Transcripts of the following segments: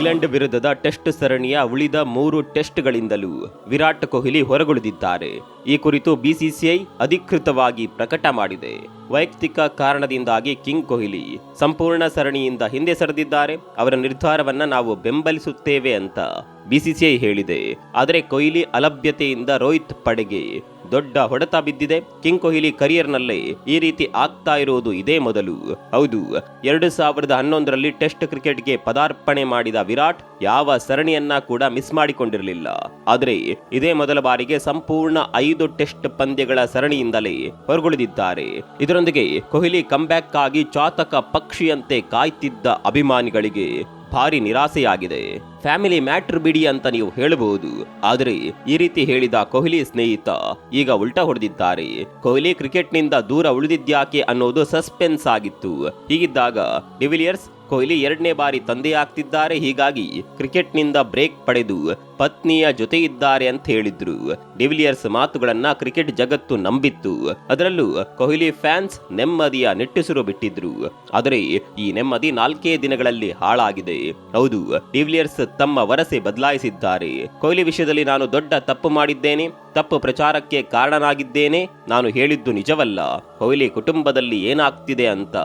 England ವಿರುದ್ಧದ test ಸರಣಿಯ ಉಳಿದ ಮೂರು ಟೆಸ್ಟ್ಗಳಿಂದಲೂ ವಿರಾಟ್ ಕೊಹ್ಲಿ ಹೊರಗುಳಿದಿದ್ದಾರೆ. ಈ ಕುರಿತು ಬಿಸಿಸಿಐ ಅಧಿಕೃತವಾಗಿ ಪ್ರಕಟ ಮಾಡಿದೆ. ವೈಯಕ್ತಿಕ ಕಾರಣದಿಂದಾಗಿ ಕಿಂಗ್ ಕೊಹ್ಲಿ ಸಂಪೂರ್ಣ ಸರಣಿಯಿಂದ ಹಿಂದೆ ಸರಿದಿದ್ದಾರೆ. ಅವರ ನಿರ್ಧಾರವನ್ನ ನಾವು ಬೆಂಬಲಿಸುತ್ತೇವೆ ಅಂತ ಬಿಸಿಸಿಐ ಹೇಳಿದೆ. ಆದರೆ ಕೊಹ್ಲಿ ಅಲಭ್ಯತೆಯಿಂದ ರೋಹಿತ್ ಪಡೆಗೆ ದೊಡ್ಡ ಹೊಡೆತ ಬಿದ್ದಿದೆ. ಕಿಂಗ್ ಕೊಹ್ಲಿ ಕರಿಯರ್ನಲ್ಲೇ ಈ ರೀತಿ ಆಗ್ತಾ ಇರುವುದು ಇದೇ ಮೊದಲು. ಹೌದು, ಎರಡು ಸಾವಿರದ ಹನ್ನೊಂದರಲ್ಲಿ ಟೆಸ್ಟ್ ಕ್ರಿಕೆಟ್ಗೆ ಪದಾರ್ಪಣೆ ಮಾಡಿದ ವಿರಾಟ್ ಯಾವ ಸರಣಿಯನ್ನ ಕೂಡ ಮಿಸ್ ಮಾಡಿಕೊಂಡಿರಲಿಲ್ಲ. ಆದರೆ ಇದೇ ಮೊದಲ ಬಾರಿಗೆ ಸಂಪೂರ್ಣ ಐದು ಟೆಸ್ಟ್ ಪಂದ್ಯಗಳ ಸರಣಿಯಿಂದಲೇ ಹೊರಗುಳಿದಿದ್ದಾರೆ. ಇದರೊಂದಿಗೆ ಕೊಹ್ಲಿ ಕಂಬ್ಯಾಕ್ ಆಗಿ ಚಾತಕ ಪಕ್ಷಿಯಂತೆ ಕಾಯ್ತಿದ್ದ ಅಭಿಮಾನಿಗಳಿಗೆ ಭಾರಿ ನಿರಾಸೆಯಾಗಿದೆ. ಫ್ಯಾಮಿಲಿ ಮ್ಯಾಟ್ರ್ ಬಿಡಿ ಅಂತ ನೀವು ಹೇಳಬಹುದು. ಆದರೆ ಈ ರೀತಿ ಹೇಳಿದ ಕೊಹ್ಲಿ ಸ್ನೇಹಿತ ಈಗ ಉಲ್ಟಾ ಹೊಡೆದಿದ್ದಾರೆ. ಕೊಹ್ಲಿ ಕ್ರಿಕೆಟ್ನಿಂದ ದೂರ ಉಳಿದಿದ್ಯಾಕೆ ಅನ್ನೋದು ಸಸ್ಪೆನ್ಸ್ ಆಗಿತ್ತು. ಹೀಗಿದ್ದಾಗ ಡಿವಿಲಿಯರ್ಸ್ ಕೊಹ್ಲಿ ಎರಡನೇ ಬಾರಿ ತಂದೆಯಾಗ್ತಿದ್ದಾರೆ ಹೀಗಾಗಿ ಕ್ರಿಕೆಟ್ನಿಂದ ಬ್ರೇಕ್ ಪಡೆದು ಪತ್ನಿಯ ಜೊತೆ ಇದ್ದಾರೆ ಅಂತ ಹೇಳಿದ್ರು. ಡಿವಿಲಿಯರ್ಸ್ ಮಾತುಗಳನ್ನ ಕ್ರಿಕೆಟ್ ಜಗತ್ತು ನಂಬಿತ್ತು. ಅದರಲ್ಲೂ ಕೊಹ್ಲಿ ಫ್ಯಾನ್ಸ್ ನೆಮ್ಮದಿಯ ನಿಟ್ಟುಸಿರು ಬಿಟ್ಟಿದ್ರು. ಆದರೆ ಈ ನೆಮ್ಮದಿ ನಾಲ್ಕೇ ದಿನಗಳಲ್ಲಿ ಹಾಳಾಗಿದೆ. ಹೌದು ಡಿವಿಲಿಯರ್ಸ್ ತಮ್ಮ ವರಸೆ ಬದಲಾಯಿಸಿದ್ದಾರೆ. ಕೊಹ್ಲಿ ವಿಷಯದಲ್ಲಿ ನಾನು ದೊಡ್ಡ ತಪ್ಪು ಮಾಡಿದ್ದೇನೆ, ತಪ್ಪು ಪ್ರಚಾರಕ್ಕೆ ಕಾರಣನಾಗಿದ್ದೇನೆ, ನಾನು ಹೇಳಿದ್ದು ನಿಜವಲ್ಲ. ಕೊಹ್ಲಿ ಕುಟುಂಬದಲ್ಲಿ ಏನಾಗ್ತಿದೆ ಅಂತ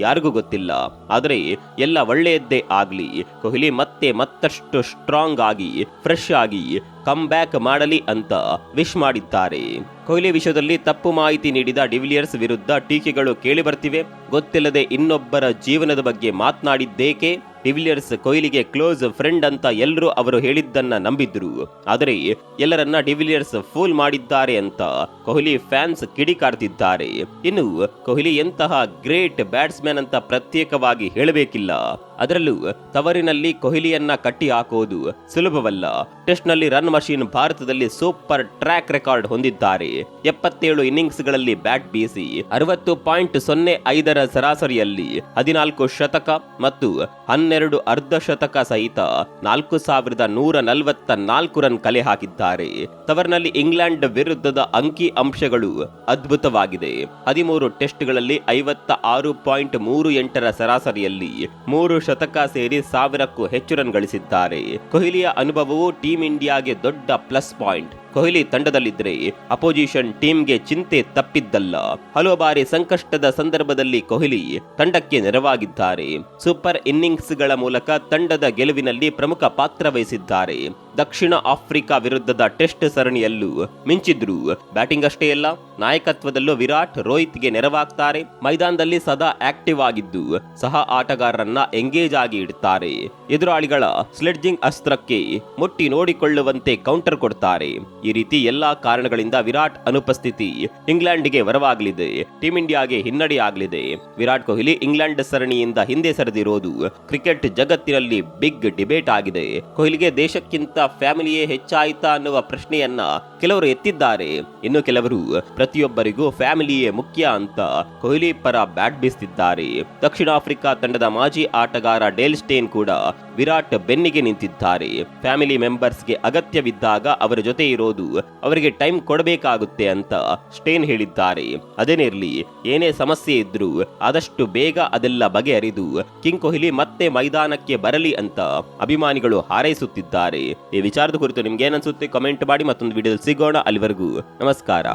ಯಾರಿಗೂ ಗೊತ್ತಿಲ್ಲ. ಆದರೆ ಎಲ್ಲ ಒಳ್ಳೆಯದ್ದೇ ಆಗ್ಲಿ, ಕೊಹ್ಲಿ ಮತ್ತೆ ಮತ್ತಷ್ಟು ಸ್ಟ್ರಾಂಗ್ ಆಗಿ ಫ್ರೆಶ್ ಆಗಿ ಕಮ್ ಬ್ಯಾಕ್ ಮಾಡಲಿ ಅಂತ ವಿಶ್ ಮಾಡಿದ್ದಾರೆ. ಕೊಹ್ಲಿ ವಿಷಯದಲ್ಲಿ ತಪ್ಪು ಮಾಹಿತಿ ನೀಡಿದ ಡಿವಿಲಿಯರ್ಸ್ ವಿರುದ್ಧ ಟೀಕೆಗಳು ಕೇಳಿಬರ್ತಿವೆ. ಗೊತ್ತಿಲ್ಲದೆ ಇನ್ನೊಬ್ಬರ ಜೀವನದ ಬಗ್ಗೆ ಮಾತನಾಡಿದ್ದೇಕೆ? ಡಿವಿಲಿಯರ್ಸ್ ಕೊಹ್ಲಿಗೆ ಕ್ಲೋಸ್ ಫ್ರೆಂಡ್ ಅಂತ ಎಲ್ಲರೂ ಅವರು ಹೇಳಿದ್ದನ್ನ ನಂಬಿದ್ರು. ಆದರೆ ಎಲ್ಲರನ್ನ ಡಿವಿಲಿಯರ್ಸ್ ಫೂಲ್ ಮಾಡಿದ್ದಾರೆ ಅಂತ ಕೊಹ್ಲಿ ಫ್ಯಾನ್ಸ್ ಕಿಡಿಕಾರ್ತಿದ್ದಾರೆ ಇನ್ನು ಕೊಹ್ಲಿ ಎಂತಹ ಗ್ರೇಟ್ ಬ್ಯಾಟ್ಸ್ಮನ್ ಅಂತ ಪ್ರತ್ಯೇಕವಾಗಿ ಹೇಳಬೇಕಿಲ್ಲ. ಅದರಲ್ಲೂ ತವರಿನಲ್ಲಿ ಕೊಹ್ಲಿಯನ್ನ ಕಟ್ಟಿ ಹಾಕುವುದು ಸುಲಭವಲ್ಲ. ಟೆಸ್ಟ್ನಲ್ಲಿ ರನ್ ಮಷೀನ್ ಭಾರತದಲ್ಲಿ ಸೂಪರ್ ಟ್ರ್ಯಾಕ್ ರೆಕಾರ್ಡ್ ಹೊಂದಿದ್ದಾರೆ. ಎಪ್ಪತ್ತೇಳು ಇನ್ನಿಂಗ್ಸ್ಗಳಲ್ಲಿ ಬ್ಯಾಟ್ ಬೀಸಿ ಅರವತ್ತು ಪಾಯಿಂಟ್ ಸೊನ್ನೆ ಐದರ ಸರಾಸರಿಯಲ್ಲಿ ಹದಿನಾಲ್ಕು ಶತಕ ಮತ್ತು ಹನ್ನೆರಡು ಅರ್ಧ ಶತಕ ಸಹಿತ ನಾಲ್ಕು ಸಾವಿರದ ನೂರ ನಲವತ್ತ ನಾಲ್ಕು ರನ್ ಕಲೆ ಹಾಕಿದ್ದಾರೆ. ತವರ್ನಲ್ಲಿ ಇಂಗ್ಲೆಂಡ್ ವಿರುದ್ಧದ ಅಂಕಿ ಅಂಶಗಳು ಅದ್ಭುತವಾಗಿದೆ. ಹದಿಮೂರು ಟೆಸ್ಟ್ಗಳಲ್ಲಿ ಐವತ್ತ ಆರು ಪಾಯಿಂಟ್ ಮೂರು ಎಂಟರ ಸರಾಸರಿಯಲ್ಲಿ ಮೂರು ಶತಕ ಸೇರಿ ಸಾವಿರಕ್ಕೂ ಹೆಚ್ಚು ರನ್ ಗಳಿಸಿದ್ದಾರೆ. ಕೊಹ್ಲಿಯ ಅನುಭವವು ಟೀಂ ಇಂಡಿಯಾಗೆ ದೊಡ್ಡ ಪ್ಲಸ್ ಪಾಯಿಂಟ್. ಕೊಹ್ಲಿ ತಂಡದಲ್ಲಿದ್ದರೆ ಅಪೋಸಿಷನ್ ಟೀಮ್ಗೆ ಚಿಂತೆ ತಪ್ಪಿದ್ದಲ್ಲ. ಹಲವು ಬಾರಿ ಸಂಕಷ್ಟದ ಸಂದರ್ಭದಲ್ಲಿ ಕೊಹ್ಲಿ ತಂಡಕ್ಕೆ ನೆರವಾಗಿದ್ದಾರೆ. ಸೂಪರ್ ಇನ್ನಿಂಗ್ಸ್ಗಳ ಮೂಲಕ ತಂಡದ ಗೆಲುವಿನಲ್ಲಿ ಪ್ರಮುಖ ಪಾತ್ರ ವಹಿಸಿದ್ದಾರೆ. ದಕ್ಷಿಣ ಆಫ್ರಿಕಾ ವಿರುದ್ಧದ ಟೆಸ್ಟ್ ಸರಣಿಯಲ್ಲೂ ಮಿಂಚಿದ್ರು. ಬ್ಯಾಟಿಂಗ್ ಅಷ್ಟೇ ಅಲ್ಲ, ನಾಯಕತ್ವದಲ್ಲೂ ವಿರಾಟ್, ರೋಹಿತ್ಗೆ ನೆರವಾಗ್ತಾರೆ, ಮೈದಾನದಲ್ಲಿ ಸದಾ ಆಕ್ಟಿವ್ ಆಗಿದ್ದು, ಸಹ ಆಟಗಾರರನ್ನ ಎಂಗೇಜ್ ಆಗಿ ಇಡುತ್ತಾರೆ ಎದುರಾಳಿಗಳ ಸ್ಲೆಡ್ಜಿಂಗ್ ಅಸ್ತ್ರಕ್ಕೆ ಮುಟ್ಟಿ ನೋಡಿಕೊಳ್ಳುವಂತೆ ಕೌಂಟರ್ ಕೊಡ್ತಾರೆ. ಈ ರೀತಿ ಎಲ್ಲಾ ಕಾರಣಗಳಿಂದ ವಿರಾಟ್ ಅನುಪಸ್ಥಿತಿ ಇಂಗ್ಲೆಂಡ್ಗೆ ವರವಾಗಲಿದೆ. ಟೀಂ ಇಂಡಿಯಾಗೆ ಹಿನ್ನಡೆಯಾಗಲಿದೆ ವಿರಾಟ್ ಕೊಹ್ಲಿ ಇಂಗ್ಲೆಂಡ್ ಸರಣಿಯಿಂದ ಹಿಂದೆ ಸರಿದಿರೋದು. ಕ್ರಿಕೆಟ್ ಜಗತ್ತಿನಲ್ಲಿ ಬಿಗ್ ಡಿಬೇಟ್ ಆಗಿದೆ. ಕೊಹ್ಲಿಗೆ ದೇಶಕ್ಕಿಂತ ಫ್ಯಾಮಿಲಿಯೇ ಹೆಚ್ಚಾಯಿತಾ ಅನ್ನುವ ಪ್ರಶ್ನೆಯನ್ನ ಕೆಲವರು ಎತ್ತಿದ್ದಾರೆ. ಇನ್ನು ಕೆಲವರು ಪ್ರತಿಯೊಬ್ಬರಿಗೂ ಫ್ಯಾಮಿಲಿಯೇ ಮುಖ್ಯ ಅಂತ ಕೊಹ್ಲಿ ಪರ ಬ್ಯಾಟ್ ಬೀಸ್ತಿದ್ದಾರೆ. ದಕ್ಷಿಣ ಆಫ್ರಿಕಾ ತಂಡದ ಮಾಜಿ ಆಟಗಾರ ಡೇಲ್ ಸ್ಟೇನ್ ಕೂಡ ವಿರಾಟ್ ಬೆನ್ನಿಗೆ ನಿಂತಿದ್ದಾರೆ. ಫ್ಯಾಮಿಲಿ ಮೆಂಬರ್ಸ್ಗೆ ಅಗತ್ಯವಿದ್ದಾಗ ಅವರ ಜೊತೆ ಇರೋದು ಅವರಿಗೆ ಟೈಮ್ ಕೊಡಬೇಕಾಗುತ್ತೆ ಅಂತ ಸ್ಟೇನ್ ಹೇಳಿದ್ದಾರೆ. ಅದೇನೇ ಇರಲಿ ಏನೇ ಸಮಸ್ಯೆ ಇದ್ರೂ ಆದಷ್ಟು ಬೇಗ ಅದೆಲ್ಲ ಬಗೆಹರಿದು ಕಿಂಗ್ ಕೊಹ್ಲಿ ಮತ್ತೆ ಮೈದಾನಕ್ಕೆ ಬರಲಿ ಅಂತ ಅಭಿಮಾನಿಗಳು ಹಾರೈಸುತ್ತಿದ್ದಾರೆ. ಈ ವಿಚಾರದ ಕುರಿತು ನಿಮ್ಗೆ ಏನನ್ಸುತ್ತೆ ಕಮೆಂಟ್ ಮಾಡಿ ಮತ್ತೊಂದು ವಿಡಿಯೋದಲ್ಲಿ ಸಿಗೋಣ ಅಲ್ಲಿವರೆಗೂ. ನಮಸ್ಕಾರ.